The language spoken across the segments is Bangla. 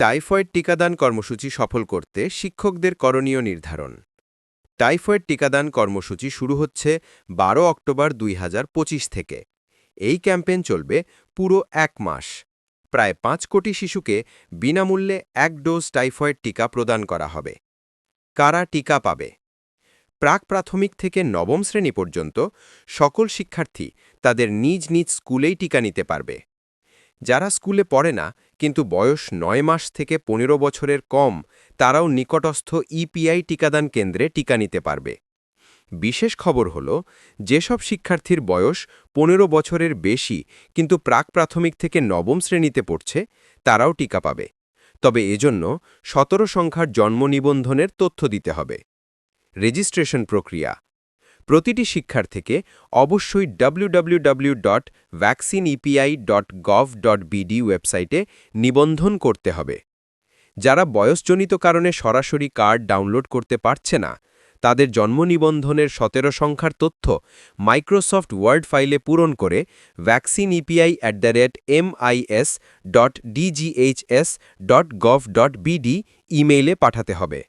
টাইফয়েড টিকাদান কর্মসূচি সফল করতে শিক্ষকদের করণীয় নির্ধারণ। টাইফয়েড টিকাদান কর্মসূচি শুরু হচ্ছে বারো অক্টোবর দুই হাজার পঁচিশ থেকে। এই ক্যাম্পেইন চলবে পুরো এক মাস। প্রায় পাঁচ কোটি শিশুকে বিনামূল্যে এক ডোজ টাইফয়েড টিকা প্রদান করা হবে। কারা টিকা পাবে? প্রাক প্রাথমিক থেকে নবম শ্রেণি পর্যন্ত সকল শিক্ষার্থী তাদের নিজ নিজ স্কুলেই টিকা নিতে পারবে। যারা স্কুলে পড়ে না, কিন্তু বয়স নয় মাস থেকে পনেরো বছরের কম, তারাও নিকটস্থ ইপিআই টিকাদান কেন্দ্রে টিকা নিতে পারবে। বিশেষ খবর হল, যেসব শিক্ষার্থীর বয়স পনেরো বছরের বেশি, কিন্তু প্রাক প্রাথমিক থেকে নবম শ্রেণীতে পড়ছে, তারাও টিকা পাবে। তবে এজন্য সতেরো সংখ্যার জন্ম নিবন্ধনের তথ্য দিতে হবে। রেজিস্ট্রেশন প্রক্রিয়া প্রতিটি শিক্ষার্থীকে অবশ্যই www.vaccineepi.gov.bd ওয়েবসাইটে নিবন্ধন করতে হবে। যারা বয়সজনিত কারণে সরাসরি কার্ড ডাউনলোড করতে পারছে না, তাদের জন্ম নিবন্ধনের সতেরো সংখ্যার তথ্য মাইক্রোসফট ওয়ার্ড ফাইলে পূরণ করে vaccine EPI at the rate MIS dot DGHS dot gov dot BD ইমেইলে পাঠাতে হবে।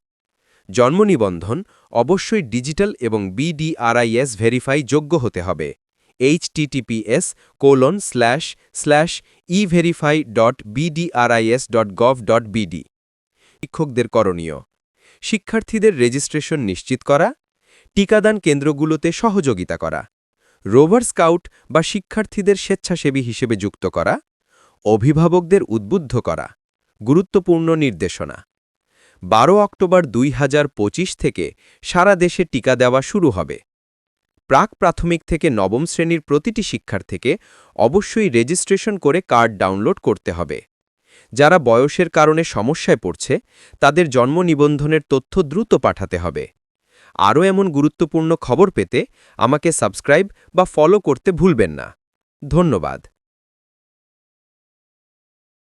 জন্ম নিবন্ধন অবশ্যই ডিজিটাল এবং বিডিআরআইএস ভেরিফাই যোগ্য হতে হবে। HTTPS colon slash slash everify dot BDRIS dot gov dot BD শিক্ষকদের করণীয়, শিক্ষার্থীদের রেজিস্ট্রেশন নিশ্চিত করা, টিকাদান কেন্দ্রগুলোতে সহযোগিতা করা, রোভার স্কাউট বা শিক্ষার্থীদের স্বেচ্ছাসেবী হিসেবে যুক্ত করা, অভিভাবকদের উদ্বুদ্ধ করা, গুরুত্বপূর্ণ নির্দেশনা। বারো অক্টোবর দুই হাজার পঁচিশ থেকে সারা দেশে টিকা দেওয়া শুরু হবে। প্রাক প্রাথমিক থেকে নবম শ্রেণির প্রতিটি শিক্ষার্থীকে অবশ্যই রেজিস্ট্রেশন করে কার্ড ডাউনলোড করতে হবে। যারা বয়সের কারণে সমস্যায় পড়ছে, তাদের জন্ম নিবন্ধনের তথ্য দ্রুত পাঠাতে হবে। আরও এমন গুরুত্বপূর্ণ খবর পেতে আমাকে সাবস্ক্রাইব বা ফলো করতে ভুলবেন না। ধন্যবাদ।